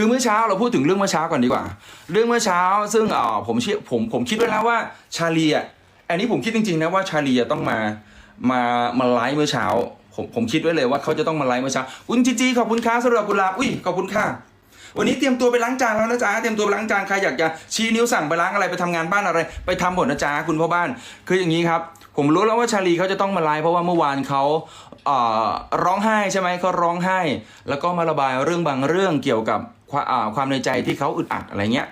คือเมื่อเช้าเราพูดถึงเรื่องเมื่อเช้าก่อนดีกว่า เรื่องเมื่อเช้า ซึ่งอ่อผมเชื่อผมผมคิดไว้แล้วว่าชาลีอะอันนี้ผมคิดจริงๆนะว่าชาลีจะต้องมามามาไลฟ์เมื่อเช้า ผมผมคิดไว้เลยว่าเขาจะต้องมาไลฟ์เมื่อเช้าคุณจีจีขอบคุณค่ะสำหรับกุหลาบอุ้ยขอบคุณค่ะวันนี้เตรียมตัวไปล้างจานแล้วนะจ๊ะ เตรียมตัวไปล้างจาน ใครอยากจะชี้นิ้วสั่งไปล้างอะไรไปทำงานบ้านอะไร ไปทำหมดนะจ๊ะคุณพ่อบ้าน คืออย่างนี้ครับ ผมรู้แล้วว่าชาลีเขาจะต้องมาไลฟ์เพราะว่าเมื่อวานเขาเอ่อร้องไห้ใช่ไหมเขาร้องไห้ แล้วก็มาระบายเรื่องบางเรื่องเกี่ยวกับความความในใจที่เขาอึดอัดอะไรเงี้ย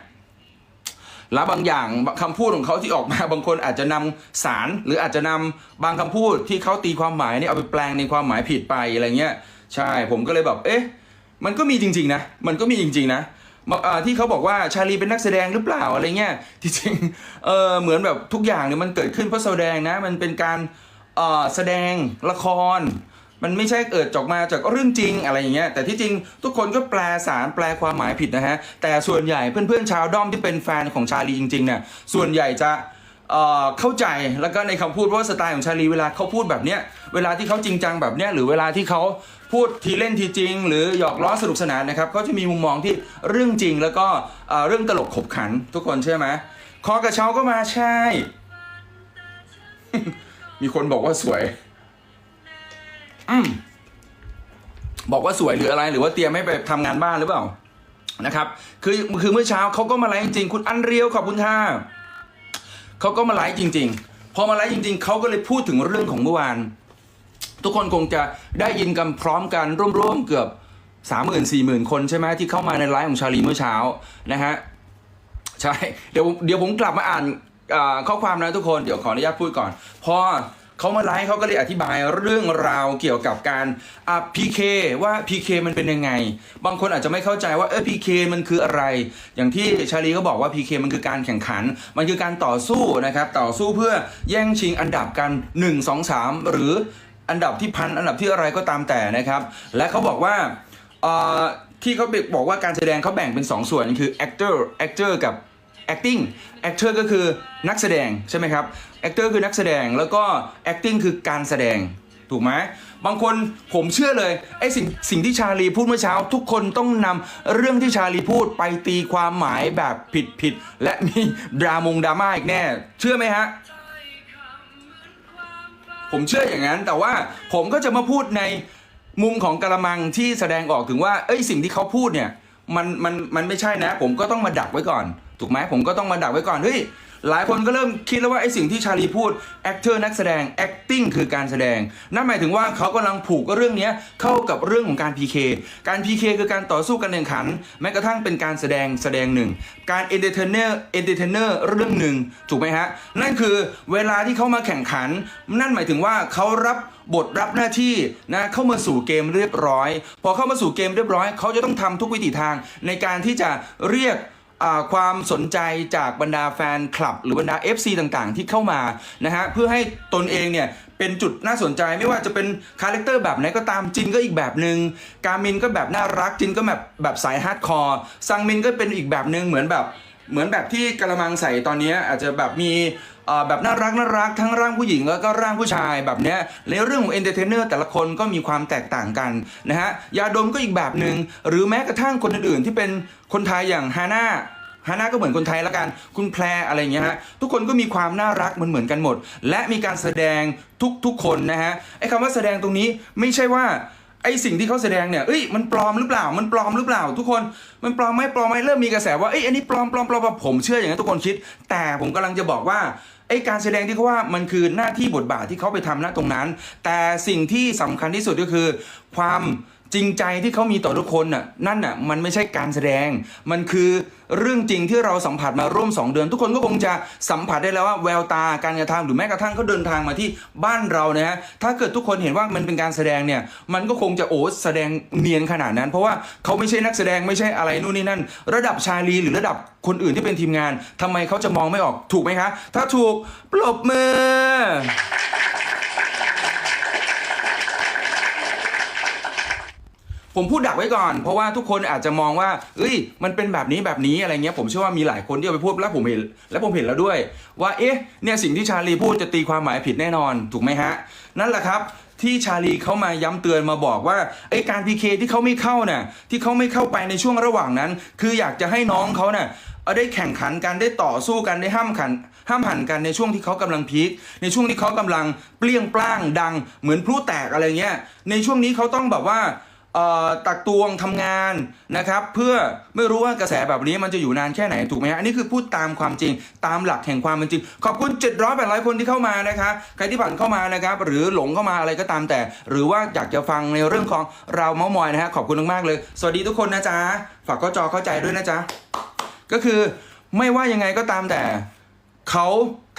แล้วบางอย่างคำพูดของเขาที่ออกมาบางคนอาจจะนำสารหรืออาจจะนำบางคำพูดที่เขาตีความหมายนี่เอาไปแปลงในความหมายผิดไปอะไรเงี้ยใช่ผมก็เลยแบบเอ๊ะมันก็มีจริง ๆ นะ มันก็มีจริง ๆ นะ ที่เขาบอกว่าชาลีเป็นนักแสดงหรือเปล่าอะไรเงี้ยที่จริงเออเหมือนแบบทุกอย่างเนี่ยมันเกิดขึ้นเพราะแสดงนะมันเป็นการเอ่อแสดงละคร มันไม่ใช่เกิดจากมาจากเรื่องจริงอะไรอย่างเงี้ยแต่ที่จริงทุกคนก็แปลสารแปลความหมายผิดนะฮะแต่ส่วนใหญ่เพื่อนๆชาวด้อมที่เป็นแฟนของชาลีจริงๆเนี่ยส่วนใหญ่จะ เข้าใจแล้วก็ในคำพูดเพราะว่าสไตล์ของชาลีเวลาเขาพูดแบบเนี้ยเวลาที่เขาจริงจังแบบเนี้ยหรือเวลาที่เขาพูดทีเล่นทีจริง หรือหยอกล้อสนุกสนานนะครับเขาจะมีมุมมองที่เรื่องจริงแล้วก็เรื่องตลกขบขันทุกคนใช่ไหมคอกระเช้าก็มาใช่ มีคนบอกว่าสวยอืมบอกว่าสวยหรืออะไร หรือว่าเตรียมให้ไปทำงานบ้านหรือเปล่านะครับ คือคือเมื่อเช้าเขาก็มาไลฟ์จริงคุณอันเรียวขอบคุณค่ะ เขาก็มาไลฟ์จริง ๆ พอมาไลฟ์จริง ๆเขาก็เลยพูดถึงเรื่องของเมื่อวาน ทุกคนคงจะได้ยินกันพร้อมกันร่วมๆเกือบสามหมื่นสี่หมื่นคนใช่ไหมที่เข้ามาในไลฟ์ของชาลีเมื่อเช้านะฮะใช่เดี๋ยวเดี๋ยวผมกลับมาอ่านข้อความนะทุกคนเดี๋ยวขออนุญาตพูดก่อน พอ เขามาไลฟ์เขาก็เลยอธิบายเรื่องราวเกี่ยวกับการอ่า PK ว่า PK มันเป็นยังไง บางคนอาจจะไม่เข้าใจว่าเออ PK มันคืออะไร อย่างที่ชาลีก็บอกว่า PK มันคือการแข่งขัน มันคือการต่อสู้นะครับต่อสู้เพื่อแย่งชิงอันดับกัน 1 2 3 หรืออันดับที่พันอันดับที่อะไรก็ตามแต่นะครับ และเขาบอกว่าที่เขาบอกว่าการแสดงเขาแบ่งเป็น 2 ส่วนคือ actor actor กับ acting actor ก็คือนักแสดงใช่ไหมครับ actor คือนักแสดงแล้วก็ acting คือการแสดงถูกไหมบางคนผมเชื่อเลยไอ้สิ่งสิ่งที่ชาลีพูดเมื่อเช้า ทุกคนต้องนำเรื่องที่ชาลีพูดไปตีความหมายแบบผิดผิดและมีดรามงดราม่าอีกแน่ เชื่อไหมฮะ ผมเชื่ออย่างนั้น แต่ว่าผมก็จะมาพูดในมุมของกระมังที่แสดงออกถึงว่า เอ้ยสิ่งที่เขาพูดเนี่ย มันมันมันไม่ใช่นะ ผมก็ต้องมาดักไว้ก่อน ถูกไหมผมก็ต้องมาดักไว้ก่อนเฮ้ย หลายคนก็เริ่มคิดแล้วว่าไอ้สิ่งที่ชาลีพูด actor นักแสดง acting คือการแสดง นั่นหมายถึงว่าเขากำลังผูกเรื่องนี้เข้ากับเรื่องของการ PK การ PK คือการต่อสู้กันแข่งขัน แม้กระทั่งเป็นการแสดงแสดงหนึ่ง การ entertainer entertainer เรื่องหนึ่งถูกไหมฮะ นั่นคือเวลาที่เขามาแข่งขัน นั่นหมายถึงว่าเขารับบทรับหน้าที่นะเข้ามาสู่เกมเรียบร้อย พอเข้ามาสู่เกมเรียบร้อย เขาจะต้องทำทุกวิถีทางในการที่จะเรียก ความสนใจจากบรรดาแฟนคลับ หรือบรรดา FC ต่างๆ ที่เข้ามานะฮะเพื่อให้ตนเองเนี่ยเป็นจุดน่าสนใจไม่ว่าจะเป็นคาแรคเตอร์แบบไหนก็ตามจินก็อีกแบบหนึ่งการมินก็แบบน่ารักจินก็แบบแบบสายฮาร์ดคอร์ซังมินก็เป็นอีกแบบหนึ่งเหมือนแบบ เหมือนแบบที่กระมังใส่ตอนนี้อาจจะแบบมีแบบน่ารักน่ารักทั้งร่างผู้หญิงแล้วก็ร่างผู้ชายแบบเนี้ยในเรื่องของเอนเตอร์เทนเนอร์แต่ละคนก็มีความแตกต่างกันนะฮะยาดมก็อีกแบบหนึ่งหรือแม้กระทั่งคนอื่นๆที่เป็นคนไทยอย่างฮาน่าฮาน่าก็เหมือนคนไทยละกัน คุณแพรอะไรอย่างเงี้ยฮะ ทุกคนก็มีความน่ารักเหมือนเหมือนกันหมด และมีการแสดงทุกๆคนนะฮะ ไอ้คำว่าแสดงตรงนี้ไม่ใช่ว่า ไอสิ่งที่เขาแสดงเนี่ยเอ้ยมันปลอมหรือเปล่า มันปลอมหรือเปล่า ทุกคนมันปลอมไหมปลอมไหมเริ่มมีกระแสว่าเอ้ยอันนี้ปลอมปลอมปลอมผมเชื่ออย่างนั้นทุกคนคิด แต่ผมกำลังจะบอกว่าไอการแสดงที่เขาว่ามันคือหน้าที่บทบาทที่เขาไปทำณตรงนั้น แต่สิ่งที่สำคัญที่สุดก็คือความ จริงใจที่เขามีต่อทุกคนน่ะนั่นน่ะมันไม่ใช่การแสดง มันคือเรื่องจริงที่เราสัมผัสมาร่วม 2 เดือน ทุกคนก็คงจะสัมผัสได้แล้วว่าแววตาการกระทำหรือแม้กระทั่งเขาเดินทางมาที่บ้านเรานะฮะถ้าเกิดทุกคนเห็นว่ามันเป็นการแสดงเนี่ยมันก็คงจะโอ้แสดงเนียนขนาดนั้น เพราะว่าเขาไม่ใช่นักแสดงไม่ใช่อะไรนู่นนี่นั่น ระดับชาลีหรือระดับคนอื่นที่เป็นทีมงานทำไมเขาจะมองไม่ออกถูกไหมคะ ถ้าถูกปรบมือ ผมพูดดักไว้ก่อน เพราะว่าทุกคนอาจจะมองว่าเอ้ย มันเป็นแบบนี้แบบนี้อะไรเงี้ย ผมเชื่อว่ามีหลายคนที่เอาไปพูดแล้วผมเห็น แล้วผมเห็นแล้วด้วย ว่า เอ๊ะ เนี่ยสิ่งที่ชาลีพูดจะตีความหมายผิดแน่นอน ถูกไหมฮะ นั่นแหละครับที่ชาลีเขามาย้ำเตือนมาบอกว่าไอ้การพีเคที่เขาไม่เข้าเนี่ยที่เขาไม่เข้าไปในช่วงระหว่างนั้น คืออยากจะให้น้องเขาเนี่ยเอาได้แข่งขันกันได้ต่อสู้กันได้ห้ามขัน ห้ามหันกันในช่วงที่เขากำลังพีคในช่วงที่เขากำลังเปรี้ยงปร้างดัง เหมือนพลุแตกอะไรเงี้ยในช่วงนี้เขาต้องแบบว่า ตักตวงทำงานนะครับ เพื่อไม่รู้ว่ากระแสแบบนี้มันจะอยู่นานแค่ไหนถูกไหมฮะอันนี้คือพูดตามความจริง ตามหลักแห่งความเป็นจริง ขอบคุณ 700 800 คนที่เข้ามานะคะใครที่ผ่านเข้ามานะครับหรือหลงเข้ามาอะไรก็ตามแต่ หรือว่าอยากจะฟังในเรื่องของเราเมาส์มอยนะฮะขอบคุณมากๆเลย สวัสดีทุกคนนะจ๊ะฝากก็จอเข้าใจด้วยนะจ๊ะก็คือไม่ว่ายังไงก็ตามแต่ เขา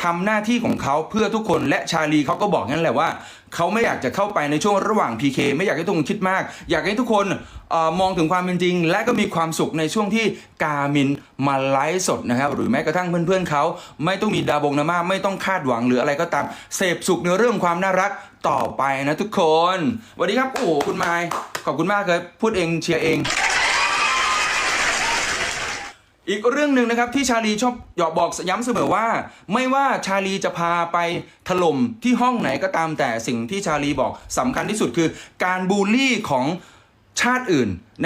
ทำหน้าที่ของเขาเพื่อทุกคนและชาลีเขาก็บอกงั้นแหละว่า เขาไม่อยากจะเข้าไปในช่วงระหว่าง PK ไม่อยากให้ทุกคนคิดมาก อยากให้ทุกคนออมองถึงความเป็นจริง และก็มีความสุขในช่วงที่กามินมาไลฟ์สดนะครับ หรือแม้กระทั่งเพื่อนๆเขาไม่ต้องมีดาบงนามาไม่ต้องคาดหวังหรืออะไรก็ตามเสพสุขในเรื่องความน่ารักต่อไปนะทุกคนสวัสดีครับโอ้โหคุณไมค์ขอบคุณมากเลยพูดเองเชียร์เอง อีกเรื่องหนึ่งนะครับที่ชาลีชอบหยอกบอกย้ำเสมอว่า ไม่ว่าชาลีจะพาไปถล่มที่ห้องไหนก็ตามแต่สิ่งที่ชาลีบอกสำคัญที่สุดคือ การบูลลี่ของชาติอื่นนะ